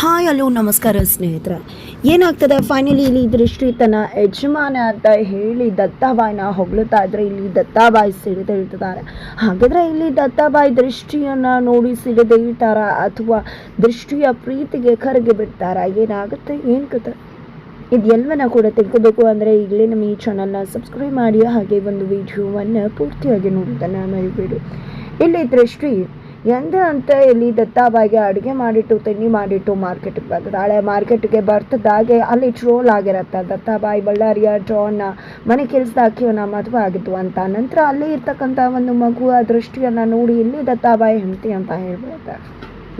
Hi, hello, ನಮಸ್ಕಾರ ಸ್ನೇಹಿತರೆ. ಏನಾಗ್ತದೆ? ಫೈನಲಿ ಇಲ್ಲಿ ದೃಷ್ಟಿ ತನ್ನ ಯಜಮಾನ ಅಂತ ಹೇಳಿ ದತ್ತಾಬಾಯಿನ ಹೊಗಳುತ್ತಾ ಇದ್ರೆ ಇಲ್ಲಿ ದತ್ತಾಬಾಯಿ ಸಿಡಿದೇಳ್ತಿದ್ದಾರೆ ಹಾಗಾದ್ರೆ ಇಲ್ಲಿ ದತ್ತಾಬಾಯಿ ದೃಷ್ಟಿಯನ್ನ ನೋಡಿ ಸಿಡಿದೇಳ್ತಾರ ಅಥವಾ ದೃಷ್ಟಿಯ ಪ್ರೀತಿಗೆ ಕರಗಿ ಬಿಡ್ತಾರ? ಏನಾಗುತ್ತೆ? ಏನು ಕತೆ ಇದೆಲ್ಲವನ್ನ ಕೂಡ ತಿಳ್ಕೋಬೇಕು ಅಂದರೆ ಈಗಲೇ ನಮ್ಮ ಈ ಚಾನಲ್ನ ಸಬ್ಸ್ಕ್ರೈಬ್ ಮಾಡಿ, ಹಾಗೆ ಒಂದು ವಿಡಿಯೋವನ್ನು ಪೂರ್ತಿಯಾಗಿ ನೋಡೋದನ್ನು ಮರಿಬೇಡಿ. ಇಲ್ಲಿ ದೃಷ್ಟಿ ಎಂದ ಅಂತ ಇಲ್ಲಿ ದತ್ತಾಬಾಯಿಗೆ ಅಡುಗೆ ಮಾಡಿಟ್ಟು, ತಿಂಡಿ ಮಾಡಿಟ್ಟು ಮಾರ್ಕೆಟಿಗೆ ಹಳೆ ಮಾರ್ಕೆಟ್ಗೆ ಬರ್ತದಾಗೆ ಅಲ್ಲಿ ಟ್ರೋಲ್ ಆಗಿರತ್ತೆ. ದತ್ತಾಬಾಯಿ, ಬಳ್ಳಾರಿಯ ಟ್ರೋನ್ನ ಮನೆ ಕೆಲಸದಾಕಿ ಅವನ ಮದುವೆ ಆಗಿದ್ದು ಅಂತ. ನಂತರ ಅಲ್ಲಿ ಇರ್ತಕ್ಕಂಥ ಒಂದು ಮಗುವ ದೃಷ್ಟಿಯನ್ನು ನೋಡಿ ಇಲ್ಲಿ ದತ್ತಾಬಾಯಿ ಹೆಂಡತಿ ಅಂತ ಹೇಳ್ಬಿಡುತ್ತೆ.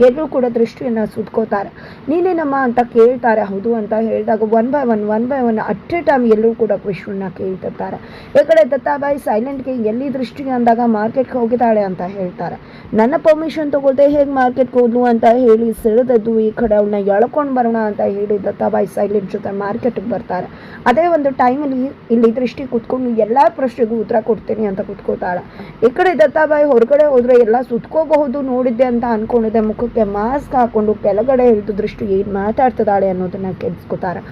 ಎಲ್ಲರೂ ಕೂಡ ದೃಷ್ಟಿಯನ್ನು ಸುತ್ಕೋತಾರೆ. ನೀನೇನಮ್ಮ ಅಂತ ಕೇಳ್ತಾರೆ. ಹೌದು ಅಂತ ಹೇಳಿದಾಗ one by one one by one at a time ಎಲ್ಲರೂ ಕೂಡ ಕ್ವೆಶನ್ನ ಕೇಳ್ತಿರ್ತಾರೆ. ಈ ಕಡೆ ದತ್ತಾಬಾಯಿ ಸೈಲೆಂಟ್ಗೆ ಎಲ್ಲಿ ದೃಷ್ಟಿ ಅಂದಾಗ ಮಾರ್ಕೆಟ್ಗೆ ಹೋಗಿದ್ದಾಳೆ ಅಂತ ಹೇಳ್ತಾರೆ. ನನ್ನ ಪರ್ಮಿಷನ್ ತಗೊಳ್ದೆ ಹೇಗೆ ಮಾರ್ಕೆಟ್ಗೆ ಹೋದ್ಲು ಅಂತ ಹೇಳಿ ಸಿಡಿದದ್ದು ಈ ಕಡೆ ಅವಳನ್ನ ಎಳ್ಕೊಂಡು ಬರೋಣ ಅಂತ ಹೇಳಿ ದತ್ತಾಬಾಯಿ ಸೈಲೆಂಟ್ ಜೊತೆ ಮಾರ್ಕೆಟ್ಗೆ ಬರ್ತಾರೆ. ಅದೇ ಒಂದು ಟೈಮಲ್ಲಿ ಇಲ್ಲಿ ದೃಷ್ಟಿ ಕುತ್ಕೊಂಡು ಎಲ್ಲ ಪ್ರಶ್ನೆಗೂ ಉತ್ತರ ಕೊಡ್ತೀನಿ ಅಂತ ಕುತ್ಕೋತಾಳೆ ಈ ಕಡೆ ದತ್ತಾಬಾಯಿ ಹೊರಗಡೆ ಹೋದರೆ ಎಲ್ಲ ಸುತ್ಕೋಬಹುದು ನೋಡಿದ್ದೆ ಅಂತ ಅನ್ಕೊಂಡಿದ್ದೆ. ಮುಖಕ್ಕೆ ಮಾಸ್ಕ್ ಹಾಕೊಂಡು ಕೆಳಗಡೆ ಇಳಿದು ದೃಷ್ಟಿ ಏನು ಮಾತಾಡ್ತಿದ್ದಾಳೆ ಅನ್ನೋದನ್ನು ಕೆಡಿಸ್ಕೋತಾರೆ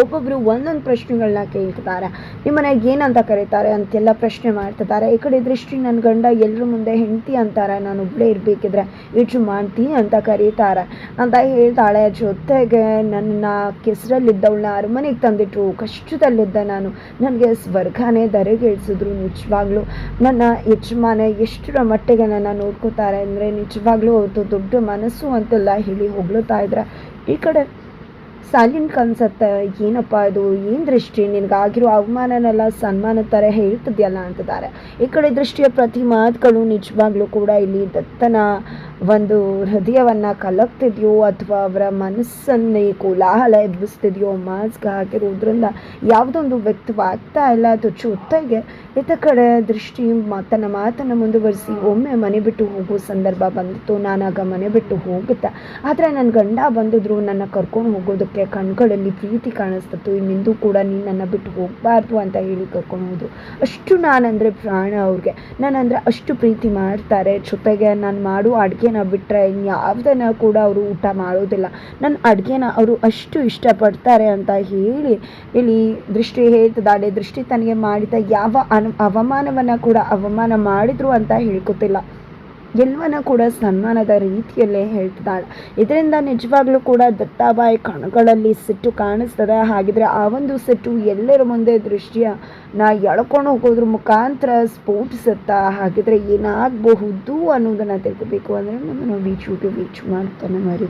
ಒಬ್ಬೊಬ್ರು ಒಂದೊಂದು ಪ್ರಶ್ನೆಗಳನ್ನ ಕೇಳ್ತಿದ್ದಾರೆ ನಿಮ್ಮನೆಗೆ ಏನಂತ ಕರೀತಾರೆ? ಅಂತೆಲ್ಲ ಪ್ರಶ್ನೆ ಮಾಡ್ತಿದ್ದಾರೆ. ಈ ಕಡೆ ದೃಷ್ಟಿ ನನ್ನ ಗಂಡ ಎಲ್ಲರ ಮುಂದೆ ಹೆಂಡತಿ ಅಂತಾರೆ. ನಾನು ಒಬ್ಬಳೇ ಇರಬೇಕಿದ್ರೆ ಈಚು ಮಾಡ್ತೀನಿ ಅಂತ ಕರೀತಾರೆ. ಅಂತ ಹೇಳ್ತಾಳೆ. ಜೊತೆಗೆ ನನ್ನ ಕೆಸರಲ್ಲಿದ್ದವಳನ್ನ ಅರಮನೆಗೆ ತಂದಿಟ್ಟರು ಕಷ್ಟದಲ್ಲಿದ್ದ ನಾನು. ನನಗೆ ಸ್ವರ್ಗನೇ ದರೆಗಿಳಿಸಿದ್ರು ನಿಜವಾಗ್ಲೂ. ನನ್ನ ಯಜಮಾನ ಎಷ್ಟರ ಮಟ್ಟಿಗೆ ನನ್ನ ನೋಡ್ಕೋತಾರೆ ಅಂದರೆ ನಿಜವಾಗ್ಲೂ ಅವ್ರದ್ದು ದೊಡ್ಡ ಮನಸ್ಸು ಅಂತೆಲ್ಲ ಹೇಳಿ ಹೊಗಳುತ್ತಾ ಇದ್ರೆ, ಈ ಕಡೆ ಸೈಲೆಂಟ್ ಅನ್ಸತ್ತೆ, ಏನಪ್ಪ ಇದು? ಏನು ದೃಷ್ಟಿ? ನಿನಗಾಗಿರೋ ಅವಮಾನನೆಲ್ಲ ಸನ್ಮಾನ ಥರ ಹೇಳ್ತಿದ್ಯಲ್ಲ ಅಂತಿದ್ದಾರೆ ಈ ಕಡೆ ದೃಷ್ಟಿಯ ಪ್ರತಿ ಮಾತುಗಳು ನಿಜವಾಗ್ಲೂ ಕೂಡ ಇಲ್ಲಿ ದತ್ತನ ಒಂದು ಹೃದಯವನ್ನು ಕಲಕ್ತಿದೆಯೋ ಅಥವಾ ಅವರ ಮನಸ್ಸನ್ನೇ ಕೋಲಾಹಲ ಎಬ್ಬಿಸ್ತಿದೆಯೋ ಮಾಸ್ಕ್ ಹಾಕಿರೋದ್ರಿಂದ ಯಾವುದೊಂದು ವ್ಯಕ್ತವಾಗ್ತಾ ಇಲ್ಲ. ಅದು ಜೊತೆಗೆ ಇತ್ತ ಕಡೆ ದೃಷ್ಟಿ ತನ್ನ ಮಾತನ್ನು ಮುಂದುವರಿಸಿ ಒಮ್ಮೆ ಮನೆ ಬಿಟ್ಟು ಹೋಗೋ ಸಂದರ್ಭ ಬಂದಿತ್ತು. ನಾನಾಗ ಮನೆ ಬಿಟ್ಟು ಹೋಗುತ್ತೆ ಆದರೆ ನನ್ನ ಗಂಡ ಬಂದಿದ್ರು, ನನ್ನ ಕರ್ಕೊಂಡು ಹೋಗೋದಕ್ಕೆ ಕಣ್ಗಳಲ್ಲಿ ಪ್ರೀತಿ ಕಾಣಿಸ್ತಿತ್ತು. ಇನ್ನಿಂದೂ ಕೂಡ ನೀನು ಬಿಟ್ಟು ಹೋಗಬಾರ್ದು ಅಂತ ಹೇಳಿ ಕರ್ಕೊಂಡು ಹೋದ್ರು ಅಷ್ಟು ನಾನಂದರೆ ಪ್ರಾಣ ಅವ್ರಿಗೆ. ನಾನಂದರೆ ಅಷ್ಟು ಪ್ರೀತಿ ಮಾಡ್ತಾರೆ. ಜೊತೆಗೆ ನಾನು ಮಾಡೋ ಅಡುಗೆನ ಬಿಟ್ಟರೆ ಇನ್ಯಾವುದನ್ನ ಕೂಡ ಅವರು ಊಟ ಮಾಡೋದಿಲ್ಲ. ನನ್ನ ಅಡುಗೆನ ಅವರು ಅಷ್ಟು ಇಷ್ಟಪಡ್ತಾರೆ ಅಂತ ಹೇಳಿ ಇಲ್ಲಿ ದೃಷ್ಟಿ ಹೇಳ್ತಿದ್ದಾಳೆ ದೃಷ್ಟಿ ತನಗೆ ಮಾಡಿದ ಯಾವ ಅನು, ಅವಮಾನವನ್ನು ಕೂಡ ಅವಮಾನ ಮಾಡಿದ್ರು ಅಂತ ಹೇಳ್ಕೊತಿಲ್ಲ. ಎಲ್ಲವನ್ನ ಕೂಡ ಸನ್ಮಾನದ ರೀತಿಯಲ್ಲೇ ಹೇಳ್ತಿದ್ದಾಳೆ. ಇದರಿಂದ ನಿಜವಾಗ್ಲೂ ಕೂಡ ದತ್ತಾಬಾಯಿ ಕಣಗಳಲ್ಲಿ ಸಿಟ್ಟು ಕಾಣಿಸ್ತದೆ. ಹಾಗಿದ್ರೆ ಆ ಒಂದು ಸಿಟ್ಟು ಎಲ್ಲರ ಮುಂದೆ ದೃಷ್ಟಿಯ ನಾ ಎಳ್ಕೊಂಡು ಹೋಗೋದ್ರ ಮುಖಾಂತರ ಸ್ಫೋಟಿಸುತ್ತಾ, ಹಾಗಿದ್ರೆ ಏನಾಗಬಹುದು ಅನ್ನೋದನ್ನು ತಿಳ್ಕೋಬೇಕು. ಅಂದರೆ ನಾವು ಬೀಚ್ ಟು ಮಾಡ್ತಾನೆ ಮರಿ.